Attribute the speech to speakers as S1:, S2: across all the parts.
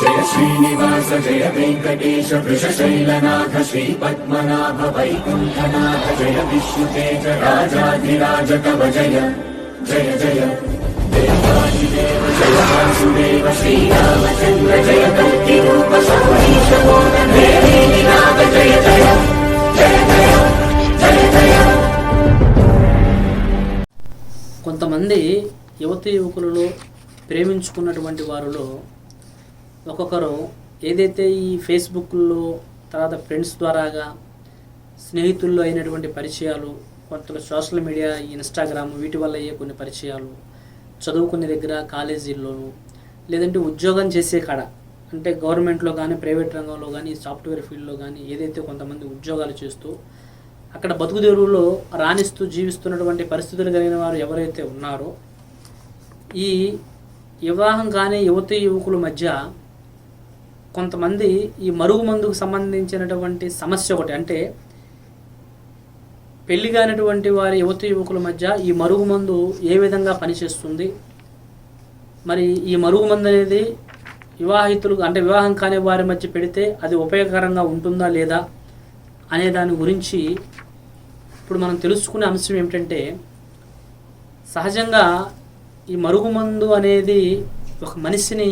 S1: జయ శ్రీనివాస జయ వెంకటేశ వృషశైలనాథ శ్రీ పద్మనాభ వైకుంఠనాథ జయ విష్ణుతేజ రాజాధిరాజ కవ జయ జయ జయ. దేవాదిదేవ జయ వాసుదేవ శ్రీరామచంద్ర జయ కల్కి రూప శౌరీశ నాథ జయ జయ జయ జయ జయ జయ.
S2: కొంతమంది యువతి యువకులలో ప్రేమించుకున్నటువంటి వారిలో ఒక్కొక్కరు ఏదైతే ఈ ఫేస్బుక్లో తర్వాత ఫ్రెండ్స్ ద్వారాగా స్నేహితుల్లో అయినటువంటి పరిచయాలు కొంత సోషల్ మీడియా ఈ ఇన్స్టాగ్రామ్ వీటి వల్ల అయ్యే కొన్ని పరిచయాలు చదువుకునే దగ్గర కాలేజీల్లోనూ లేదంటే ఉద్యోగం చేసే కాడ అంటే గవర్నమెంట్లో కానీ ప్రైవేట్ రంగంలో కానీ సాఫ్ట్వేర్ ఫీల్డ్లో కానీ ఏదైతే కొంతమంది ఉద్యోగాలు చేస్తూ అక్కడ బతుకు రాణిస్తూ జీవిస్తున్నటువంటి పరిస్థితులు కలిగిన వారు ఎవరైతే ఉన్నారో ఈ వివాహం కానీ యువతి యువకుల మధ్య కొంతమంది ఈ మరుగు మందుకు సంబంధించినటువంటి సమస్య ఒకటి అంటే పెళ్ళి కానిటువంటి వారి యువతి యువకుల మధ్య ఈ మరుగు మందు ఏ విధంగా పనిచేస్తుంది? మరి ఈ మరుగు మందు అనేది వివాహితులు అంటే వివాహం కాని వారి మధ్య పెడితే అది ఉపయోగకరంగా ఉంటుందా లేదా అనే దాని గురించి ఇప్పుడు మనం తెలుసుకునే అంశం ఏమిటంటే సహజంగా ఈ మరుగుమందు అనేది ఒక మనిషిని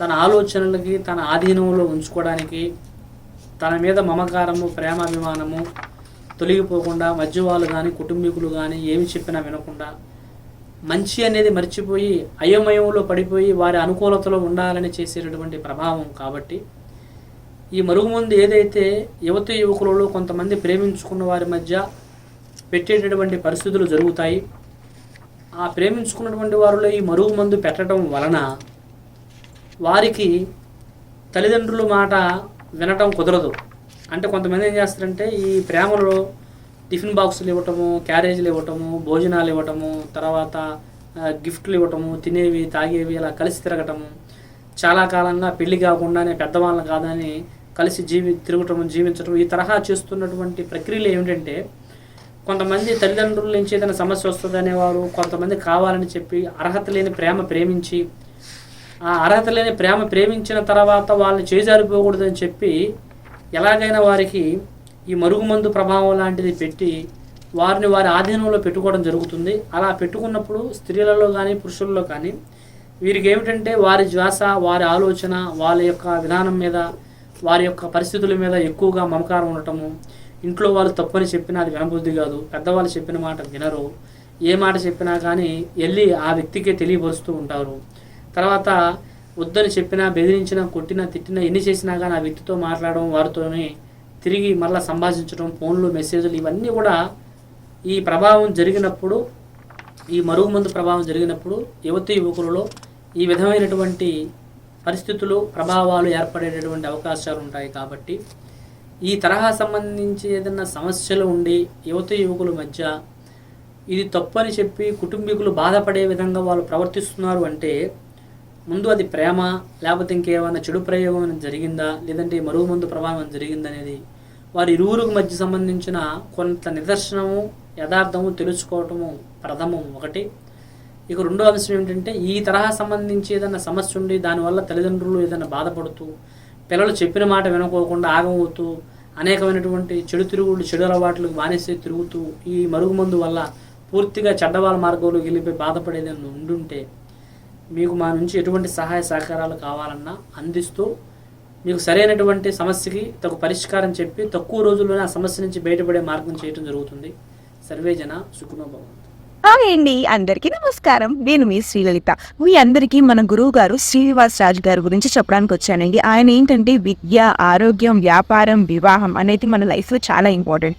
S2: తన ఆలోచనలకి తన ఆధీనంలో ఉంచుకోవడానికి తన మీద మమకారము ప్రేమాభిమానము తొలగిపోకుండా మధ్య వాళ్ళు కానీ కుటుంబీకులు కానీ ఏమి చెప్పినా వినకుండా మంచి అనేది మర్చిపోయి అయోమయంలో పడిపోయి వారి అనుకూలతలో ఉండాలని చేసేటటువంటి ప్రభావం కాబట్టి ఈ మరుగుమందు ఏదైతే యువత యువకులలో కొంతమంది ప్రేమించుకున్న వారి మధ్య పెట్టేటటువంటి పరిస్థితులు జరుగుతాయి. ఆ ప్రేమించుకున్నటువంటి వారిలో ఈ మరుగు మందు పెట్టడం వలన వారికి తల్లిదండ్రుల మాట వినటం కుదరదు. అంటే కొంతమంది ఏం చేస్తారంటే ఈ ప్రేమలో టిఫిన్ బాక్సులు ఇవ్వటము క్యారేజీలు ఇవ్వటము భోజనాలు ఇవ్వటము తర్వాత గిఫ్ట్లు ఇవ్వటము తినేవి తాగేవి ఇలా కలిసి తిరగటము. చాలా కాలంగా పెళ్ళి కాకుండానే పెద్దవాళ్ళని కాదని కలిసి జీవి తిరగటం జీవించడం ఈ తరహా చేస్తున్నటువంటి ప్రక్రియలు ఏమిటంటే కొంతమంది తల్లిదండ్రుల నుంచి ఏదైనా సమస్య వస్తుంది అనేవారు కొంతమంది కావాలని చెప్పి అర్హత లేని ప్రేమ ప్రేమించి ఆ అర్హత లేని ప్రేమ ప్రేమించిన తర్వాత వాళ్ళని చేజారిపోకూడదని చెప్పి ఎలాగైనా వారికి ఈ మరుగుమందు ప్రభావం లాంటిది పెట్టి వారిని వారి ఆధీనంలో పెట్టుకోవడం జరుగుతుంది. అలా పెట్టుకున్నప్పుడు స్త్రీలలో కానీ పురుషుల్లో కానీ వీరికి ఏమిటంటే వారి శ్వాస వారి ఆలోచన వాళ్ళ యొక్క విధానం మీద వారి యొక్క పరిస్థితుల మీద ఎక్కువగా మమకారం ఉండటము ఇంట్లో వాళ్ళు తప్పని చెప్పినా అది వినబుద్ధి కాదు. పెద్దవాళ్ళు చెప్పిన మాట వినరు. ఏ మాట చెప్పినా కానీ వెళ్ళి ఆ వ్యక్తికే తెలియపరుస్తూ ఉంటారు. తర్వాత వద్దని చెప్పినా బెదిరించినా కొట్టినా తిట్టినా ఎన్ని చేసినా కానీ ఆ వ్యక్తితో మాట్లాడడం వారితోనే తిరిగి మళ్ళీ సంభాషించడం ఫోన్లు మెసేజ్లు ఇవన్నీ కూడా ఈ ప్రభావం జరిగినప్పుడు ఈ మరుగుమందు ప్రభావం జరిగినప్పుడు యువతి యువకులలో ఈ విధమైనటువంటి పరిస్థితులు ప్రభావాలు ఏర్పడేటటువంటి అవకాశాలు ఉంటాయి కాబట్టి ఈ తరహా సంబంధించి ఏదైనా సమస్యలు ఉండి యువత యువకుల మధ్య ఇది తప్పు అని చెప్పి కుటుంబీకులు బాధపడే విధంగా వాళ్ళు ప్రవర్తిస్తున్నారు అంటే ముందు అది ప్రేమ లేకపోతే ఇంకేమైనా చెడు ప్రయోగం జరిగిందా? లేదంటే మరుగు మందు ప్రభావం జరిగిందా అనేది వారి ఇరువురుకు మధ్య సంబంధించిన కొంత నిదర్శనము యథార్థము తెలుసుకోవటము ప్రథమం ఒకటి. ఇక రెండో అంశం ఏమిటంటే ఈ తరహా సంబంధించి ఏదైనా సమస్య ఉండి దానివల్ల తల్లిదండ్రులు ఏదైనా బాధపడుతూ పిల్లలు చెప్పిన మాట వినుకోకుండా ఆగమవుతూ అనేకమైనటువంటి చెడు తిరుగుళ్ళు చెడు అలవాట్లకు బానిసే తిరుగుతూ ఈ మరుగుమందు వల్ల పూర్తిగా చెడ్డవాళ్ళ మార్గంలోకి వెళ్ళిపోయి బాధపడేదని ఉండుంటే మీకు మా నుంచి ఎటువంటి సహాయ సహకారాలు కావాలన్నా అందిస్తూ మీకు సరైనటువంటి సమస్యకి తగు పరిష్కారం చెప్పి తక్కువ రోజుల్లోనే ఆ సమస్య నుంచి బయటపడే మార్గం చేయడం జరుగుతుంది. సర్వేజన సుఖనోభవం
S3: హాయ్ అండి అందరికీ నమస్కారం. నేను మీ శ్రీలలిత. మీ అందరికీ మన గురువు గారు శ్రీనివాస్ రాజు గారి గురించి చెప్పడానికి వచ్చానండి. ఆయన ఏంటంటే విద్య ఆరోగ్యం వ్యాపారం వివాహం అనేది మన లైఫ్లో చాలా ఇంపార్టెంట్.